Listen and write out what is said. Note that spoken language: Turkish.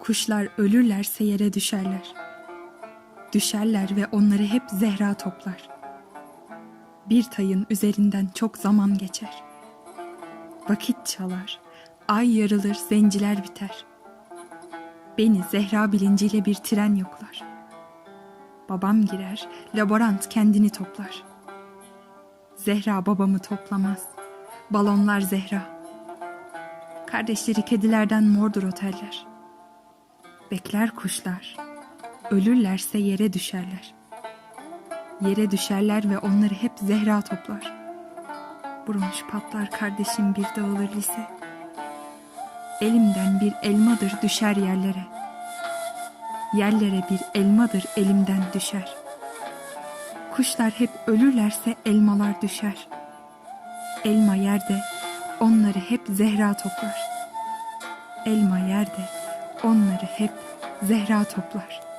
Kuşlar ölürlerse yere düşerler. Düşerler ve onları hep Zehra toplar. Bir tayın üzerinden çok zaman geçer. Vakit çalar, ay yarılır, zenciler biter. Beni Zehra bilinciyle bir tren yoklar. Babam girer, laborant kendini toplar. Zehra babamı toplamaz. Balonlar Zehra. Kardeşleri kedilerden mordur oteller. Bekler kuşlar. Ölürlerse yere düşerler. Yere düşerler ve onları hep Zehra toplar. Bronş patlar kardeşim bir dağılır lise. Elimden bir elmadır düşer yerlere. Yerlere bir elmadır elimden düşer. Kuşlar hep ölürlerse elmalar düşer. Elma yerde onları hep Zehra toplar. Elma yerde onları hep Zehra toplar.